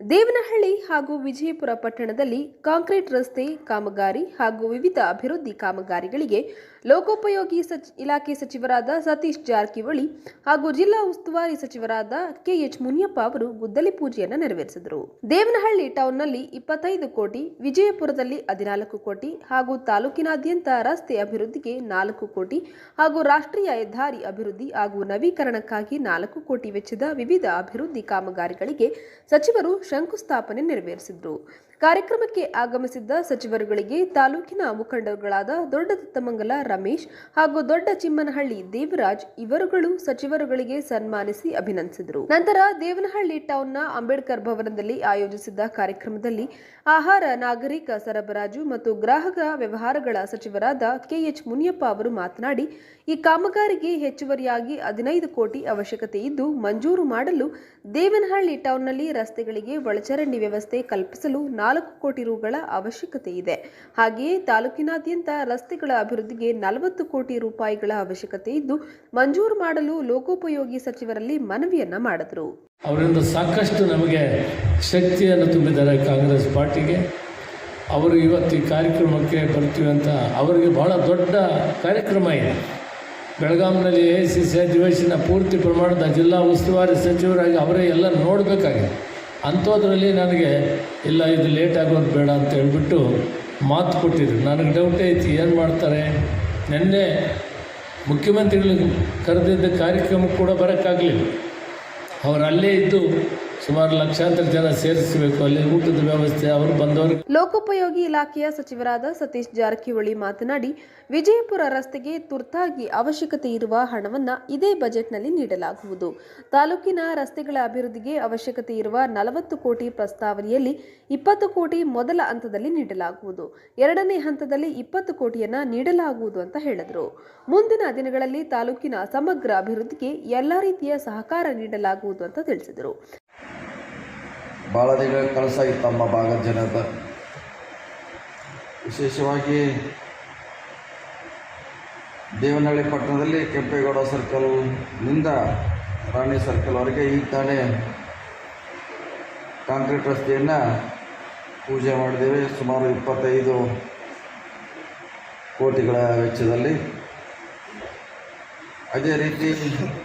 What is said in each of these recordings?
ದೇವನಹಳ್ಳಿ ಹಾಗೂ ವಿಜಯಪುರ ಪಟ್ಟಣದಲ್ಲಿ ಕಾಂಕ್ರೀಟ್ ರಸ್ತೆ ಕಾಮಗಾರಿ ಹಾಗೂ ವಿವಿಧ ಅಭಿವೃದ್ಧಿ ಕಾಮಗಾರಿಗಳಿಗೆ ಲೋಕೋಪಯೋಗಿ ಸಚ್ ಇಲಾಖೆ ಸಚಿವರಾದ ಸತೀಶ್ ಜಾರಕಿಹೊಳಿ ಹಾಗೂ ಜಿಲ್ಲಾ ಉಸ್ತುವಾರಿ ಸಚಿವರಾದ ಕೆಎಚ್ ಮುನಿಯಪ್ಪ ಅವರು ಗುದ್ದಲಿ ಪೂಜೆಯನ್ನು ನೆರವೇರಿಸಿದರು. ದೇವನಹಳ್ಳಿ ಟೌನ್ನಲ್ಲಿ ಇಪ್ಪತ್ತೈದು ಕೋಟಿ, ವಿಜಯಪುರದಲ್ಲಿ ಹದಿನಾಲ್ಕು ಕೋಟಿ ಹಾಗೂ ತಾಲೂಕಿನಾದ್ಯಂತ ರಸ್ತೆ ಅಭಿವೃದ್ಧಿಗೆ ನಾಲ್ಕು ಕೋಟಿ ಹಾಗೂ ರಾಷ್ಟ್ರೀಯ ಹೆದ್ದಾರಿ ಅಭಿವೃದ್ಧಿ ಹಾಗೂ ನವೀಕರಣಕ್ಕಾಗಿ ನಾಲ್ಕು ಕೋಟಿ ವೆಚ್ಚದ ವಿವಿಧ ಅಭಿವೃದ್ಧಿ ಕಾಮಗಾರಿಗಳಿಗೆ ಸಚಿವರು ಶಂಕುಸ್ಥಾಪನೆ ನೆರವೇರಿಸಿದರು. ಕಾರ್ಯಕ್ರಮಕ್ಕೆ ಆಗಮಿಸಿದ್ದ ಸಚಿವರುಗಳಿಗೆ ತಾಲೂಕಿನ ಮುಖಂಡರುಗಳಾದ ದೊಡ್ಡ ದತ್ತಮಂಗಲ ರಮೇಶ್ ಹಾಗೂ ದೊಡ್ಡ ಚಿಮ್ಮನಹಳ್ಳಿ ದೇವರಾಜ್ ಇವರುಗಳು ಸಚಿವರುಗಳಿಗೆ ಸನ್ಮಾನಿಸಿ ಅಭಿನಂದಿಸಿದರು. ನಂತರ ದೇವನಹಳ್ಳಿ ಟೌನ್ನ ಅಂಬೇಡ್ಕರ್ ಭವನದಲ್ಲಿ ಆಯೋಜಿಸಿದ್ದ ಕಾರ್ಯಕ್ರಮದಲ್ಲಿ ಆಹಾರ, ನಾಗರಿಕ ಸರಬರಾಜು ಮತ್ತು ಗ್ರಾಹಕ ವ್ಯವಹಾರಗಳ ಸಚಿವರಾದ ಕೆಎಚ್ ಮುನಿಯಪ್ಪ ಅವರು ಮಾತನಾಡಿ, ಈ ಕಾಮಗಾರಿಗೆ ಹೆಚ್ಚುವರಿಯಾಗಿ ಹದಿನೈದು ಕೋಟಿ ಅವಶ್ಯಕತೆ ಇದ್ದು, ಮಂಜೂರು ಮಾಡಲು ದೇವನಹಳ್ಳಿ ಟೌನ್ನಲ್ಲಿ ರಸ್ತೆಗಳಿಗೆ ಒಳಚರಂಡಿ ವ್ಯವಸ್ಥೆ ಕಲ್ಪಿಸಲು ನಾಲ್ಕು ಕೋಟಿ ರೂಗಳ ಅವಶ್ಯಕತೆ ಇದೆ. ಹಾಗೆಯೇ ತಾಲೂಕಿನಾದ್ಯಂತ ರಸ್ತೆಗಳ ಅಭಿವೃದ್ಧಿಗೆ ನಲವತ್ತು ಕೋಟಿ ರೂಪಾಯಿಗಳ ಅವಶ್ಯಕತೆ ಇದ್ದು, ಮಂಜೂರು ಮಾಡಲು ಲೋಕೋಪಯೋಗಿ ಸಚಿವರಲ್ಲಿ ಮನವಿಯನ್ನ ಮಾಡಿದರು. ಅವರಿಂದ ಸಾಕಷ್ಟು ನಮಗೆ ಶಕ್ತಿಯನ್ನು ತುಂಬಿದ್ದಾರೆ ಕಾಂಗ್ರೆಸ್ ಪಾರ್ಟಿಗೆ. ಅವರು ಇವತ್ತು ಈ ಕಾರ್ಯಕ್ರಮಕ್ಕೆ ಬರ್ತೀವಿ ಅಂತ ಅವರಿಗೆ ಬಹಳ ದೊಡ್ಡ ಕಾರ್ಯಕ್ರಮ ಇದೆ. ಬೆಳಗಾವಿನಲ್ಲಿ ಎ ಸಿ ಸಿ ಅಧಿವೇಶನ ಪೂರ್ತಿ ಪ್ರಮಾಣದ ಜಿಲ್ಲಾ ಉಸ್ತುವಾರಿ ಸಚಿವರಾಗಿ ಅವರೇ ಎಲ್ಲ ನೋಡಬೇಕಾಗಿದೆ. ಅಂಥದ್ರಲ್ಲಿ ನನಗೆ, ಇಲ್ಲ, ಇದು ಲೇಟ್ ಆಗೋದು ಬೇಡ ಅಂತ ಹೇಳ್ಬಿಟ್ಟು ಮಾತು ಕೊಟ್ಟಿದ್ರು. ನನಗೆ ಡೌಟ್ ಐತಿ ಏನು ಮಾಡ್ತಾರೆ? ನಿನ್ನೆ ಮುಖ್ಯಮಂತ್ರಿಗಳಿಗೆ ಕರೆದಿದ್ದ ಕಾರ್ಯಕ್ರಮಕ್ಕೆ ಕೂಡ ಬರೋಕ್ಕಾಗಲಿಲ್ಲ. ಅವರಲ್ಲೇ ಇದ್ದು ಸುಮಾರು ಲಕ್ಷಾಂತರ ಜನ ಸೇರಿಸಬೇಕು. ಅಲ್ಲಿ ಊಟದ ವ್ಯವಸ್ಥೆ, ಅವರು ಬಂದವರು. ಲೋಕೋಪಯೋಗಿ ಇಲಾಖೆಯ ಸಚಿವರಾದ ಸತೀಶ್ ಜಾರಕಿಹೊಳಿ ಮಾತನಾಡಿ, ವಿಜಯಪುರ ರಸ್ತೆಗೆ ತುರ್ತಾಗಿ ಅವಶ್ಯಕತೆ ಇರುವ ಹಣವನ್ನು ಇದೇ ಬಜೆಟ್ನಲ್ಲಿ ನೀಡಲಾಗುವುದು. ತಾಲೂಕಿನ ರಸ್ತೆಗಳ ಅಭಿವೃದ್ಧಿಗೆ ಅವಶ್ಯಕತೆ ಇರುವ ನಲವತ್ತು ಕೋಟಿ ಪ್ರಸ್ತಾವನೆಯಲ್ಲಿ ಇಪ್ಪತ್ತು ಕೋಟಿ ಮೊದಲ ಹಂತದಲ್ಲಿ ನೀಡಲಾಗುವುದು. ಎರಡನೇ ಹಂತದಲ್ಲಿ ಇಪ್ಪತ್ತು ಕೋಟಿಯನ್ನ ನೀಡಲಾಗುವುದು ಅಂತ ಹೇಳಿದರು. ಮುಂದಿನ ದಿನಗಳಲ್ಲಿ ತಾಲೂಕಿನ ಸಮಗ್ರ ಅಭಿವೃದ್ಧಿಗೆ ಎಲ್ಲ ರೀತಿಯ ಸಹಕಾರ ನೀಡಲಾಗುವುದು ಅಂತ ತಿಳಿಸಿದರು. ಭಾಳ ದಿನ ಕಳಸಾಗಿ ತಮ್ಮ ಭಾಗದ ಜನದ. ವಿಶೇಷವಾಗಿ ದೇವನಹಳ್ಳಿ ಪಟ್ಟಣದಲ್ಲಿ ಕೆಂಪೇಗೌಡ ಸರ್ಕಲ್ನಿಂದ ರಾಣಿ ಸರ್ಕಲ್ವರೆಗೆ ಈಗ ತಾನೇ ಕಾಂಕ್ರೀಟ್ ರಸ್ತೆಯನ್ನು ಪೂಜೆ ಮಾಡಿದ್ದೇವೆ. ಸುಮಾರು ಇಪ್ಪತ್ತೈದು ಕೋಟಿಗಳ ವೆಚ್ಚದಲ್ಲಿ. ಅದೇ ರೀತಿ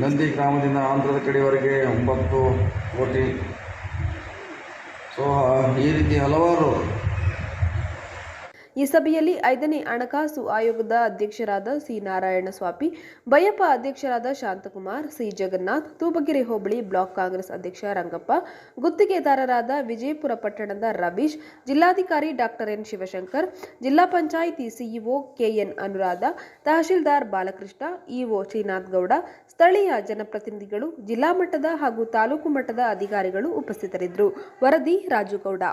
ನಂದಿ ಗ್ರಾಮದಿಂದ ಆಂಧ್ರದ ಕಡೆಯವರೆಗೆ ಒಂಬತ್ತು ಕೋಟಿ ಈ ರೀತಿ ಹಲವಾರು ಈ ಸಭೆಯಲ್ಲಿ ಐದನೇ ಹಣಕಾಸು ಆಯೋಗದ ಅಧ್ಯಕ್ಷರಾದ ಸಿ ನಾರಾಯಣ ಸ್ವಾಮಿ ಬಯ್ಯಪ್ಪ ಅಧ್ಯಕ್ಷರಾದ ಶಾಂತಕುಮಾರ್, ಸಿ ಜಗನ್ನಾಥ್, ತೂಬಗೆರೆ ಹೋಬಳಿ ಬ್ಲಾಕ್ ಕಾಂಗ್ರೆಸ್ ಅಧ್ಯಕ್ಷ ರಂಗಪ್ಪ, ಗುತ್ತಿಗೆದಾರರಾದ ವಿಜಯಪುರ ಪಟ್ಟಣದ ರವೀಶ್, ಜಿಲ್ಲಾಧಿಕಾರಿ ಡಾಕ್ಟರ್ ಎನ್ ಶಿವಶಂಕರ್, ಜಿಲ್ಲಾ panchayat CEO KN Anuradha, tahsildar Balakrishna, EO Srinath Gowda, ಸ್ಥಳೀಯ ಜನಪ್ರತಿನಿಧಿಗಳು, ಜಿಲ್ಲಾ ಮಟ್ಟದ ಹಾಗೂ ತಾಲೂಕು ಮಟ್ಟದ ಅಧಿಕಾರಿಗಳು ಉಪಸ್ಥಿತರಿದ್ದರು. ವರದಿ ರಾಜುಗೌಡ.